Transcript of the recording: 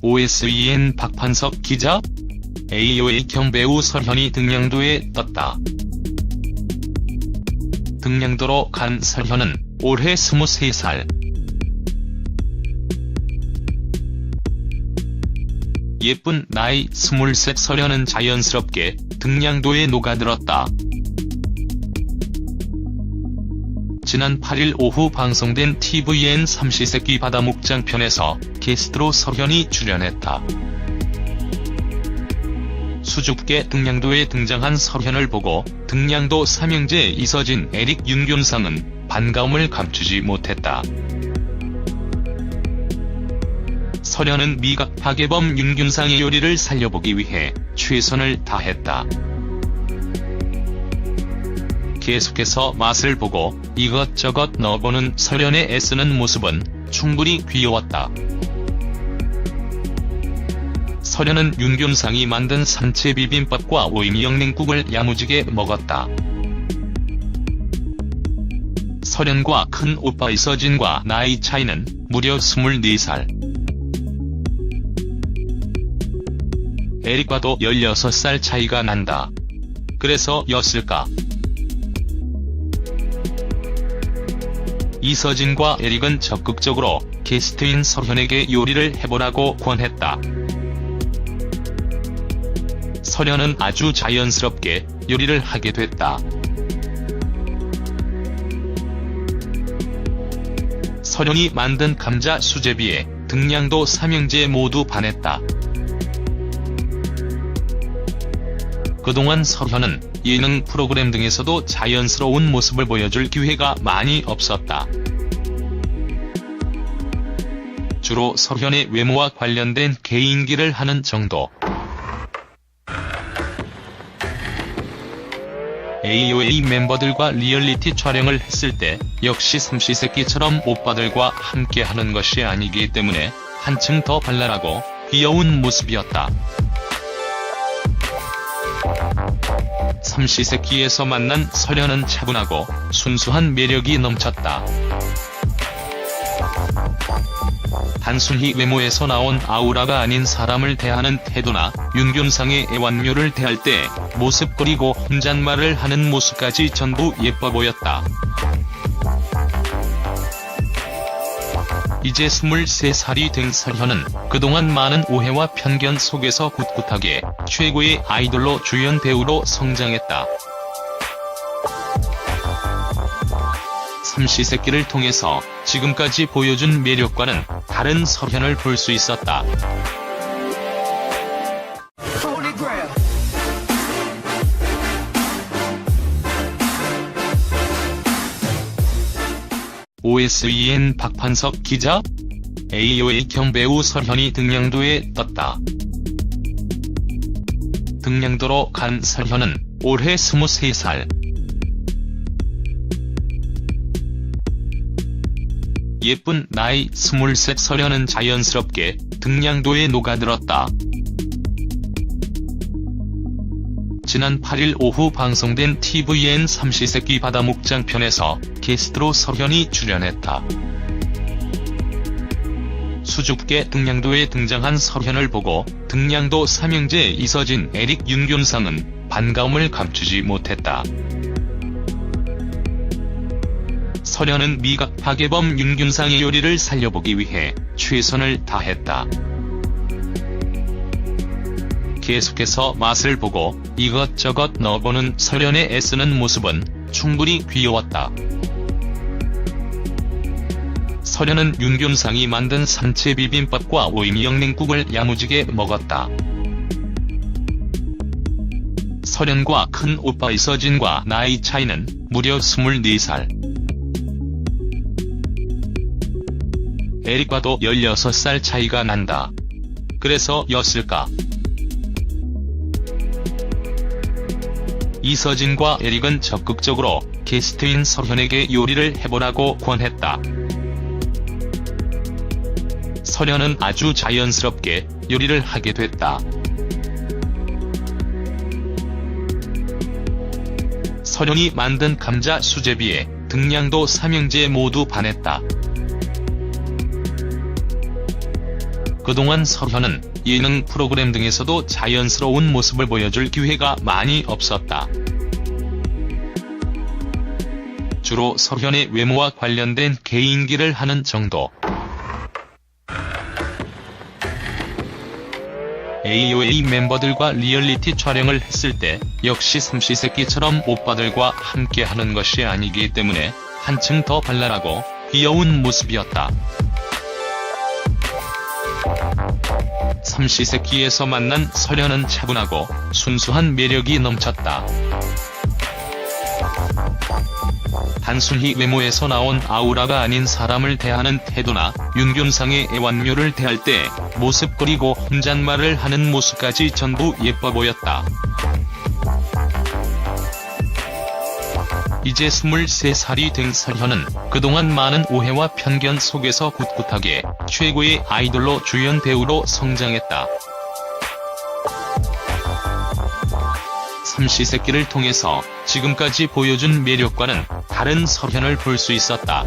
OSEN 박판석 기자? AOA 경배우 설현이 등량도에 떴다. 등량도로 간 설현은 올해 23살. 예쁜 나이 23 설현은 자연스럽게 등량도에 녹아들었다. 지난 8일 오후 방송된 TVN 삼시세끼 바다 목장 편에서 게스트로 설현이 출연했다. 수줍게 등량도에 등장한 설현을 보고 등량도 삼형제 이서진 에릭 윤균상은 반가움을 감추지 못했다. 설현은 미각 박예범 윤균상의 요리를 살려보기 위해 최선을 다했다. 계속해서 맛을 보고 이것저것 넣어보는 설현의 애쓰는 모습은 충분히 귀여웠다. 설현은 윤균상이 만든 산채 비빔밥과 오이미영냉국을 야무지게 먹었다. 설현과 큰 오빠 이서진과 나이 차이는 무려 24살. 에릭과도 16살 차이가 난다. 그래서 였을까? 이서진과 에릭은 적극적으로 게스트인 설현에게 요리를 해보라고 권했다. 설현은 아주 자연스럽게 요리를 하게 됐다. 설현이 만든 감자 수제비에 등량도 삼형제 모두 반했다. 그동안 설현은 예능 프로그램 등에서도 자연스러운 모습을 보여줄 기회가 많이 없었다. 주로 설현의 외모와 관련된 개인기를 하는 정도. AOA 멤버들과 리얼리티 촬영을 했을 때 역시 삼시세끼처럼 오빠들과 함께 하는 것이 아니기 때문에 한층 더 발랄하고 귀여운 모습이었다. 삼시세끼에서 만난 설현은 차분하고 순수한 매력이 넘쳤다. 단순히 외모에서 나온 아우라가 아닌 사람을 대하는 태도나 윤균상의 애완묘를 대할 때 모습거리고 혼잣말을 하는 모습까지 전부 예뻐 보였다. 이제 23살이 된 설현은 그동안 많은 오해와 편견 속에서 꿋꿋하게 최고의 아이돌로 주연 배우로 성장했다. 삼시세끼를 통해서 지금까지 보여준 매력과는 다른 설현을 볼 수 있었다. OSEN 박판석 기자? AOA 경배우 설현이 등량도에 떴다. 등량도로 간 설현은 올해 23살. 예쁜 나이 23 설현은 자연스럽게 등량도에 녹아들었다. 지난 8일 오후 방송된 TVN 삼시세끼 바다 목장 편에서 게스트로 설현이 출연했다. 수줍게 등량도에 등장한 설현을 보고 등량도 삼형제 이서진 에릭 윤균상은 반가움을 감추지 못했다. 설현은 미각 박예범 윤균상의 요리를 살려보기 위해 최선을 다했다. 계속해서 맛을 보고 이것저것 넣어보는 설현의 애쓰는 모습은 충분히 귀여웠다. 설현은 윤균상이 만든 산채 비빔밥과 오이미영냉국을 야무지게 먹었다. 설현과 큰 오빠 이서진과 나이 차이는 무려 24살. 에릭과도 16살 차이가 난다. 그래서 였을까? 이서진과 에릭은 적극적으로 게스트인 설현에게 요리를 해보라고 권했다. 설현은 아주 자연스럽게 요리를 하게 됐다. 설현이 만든 감자 수제비에 등량도 삼형제 모두 반했다. 그동안 설현은 예능 프로그램 등에서도 자연스러운 모습을 보여줄 기회가 많이 없었다. 주로 설현의 외모와 관련된 개인기를 하는 정도. AOA 멤버들과 리얼리티 촬영을 했을 때 역시 삼시세끼처럼 오빠들과 함께 하는 것이 아니기 때문에 한층 더 발랄하고 귀여운 모습이었다. 삼시세끼에서 만난 설현은 차분하고 순수한 매력이 넘쳤다. 단순히 외모에서 나온 아우라가 아닌 사람을 대하는 태도나 윤균상의 애완묘를 대할 때 모습거리고 혼잣말을 하는 모습까지 전부 예뻐 보였다. 이제 23살이 된 설현은 그동안 많은 오해와 편견 속에서 꿋꿋하게 최고의 아이돌로 주연 배우로 성장했다. 삼시세끼를 통해서 지금까지 보여준 매력과는 다른 설현을 볼 수 있었다.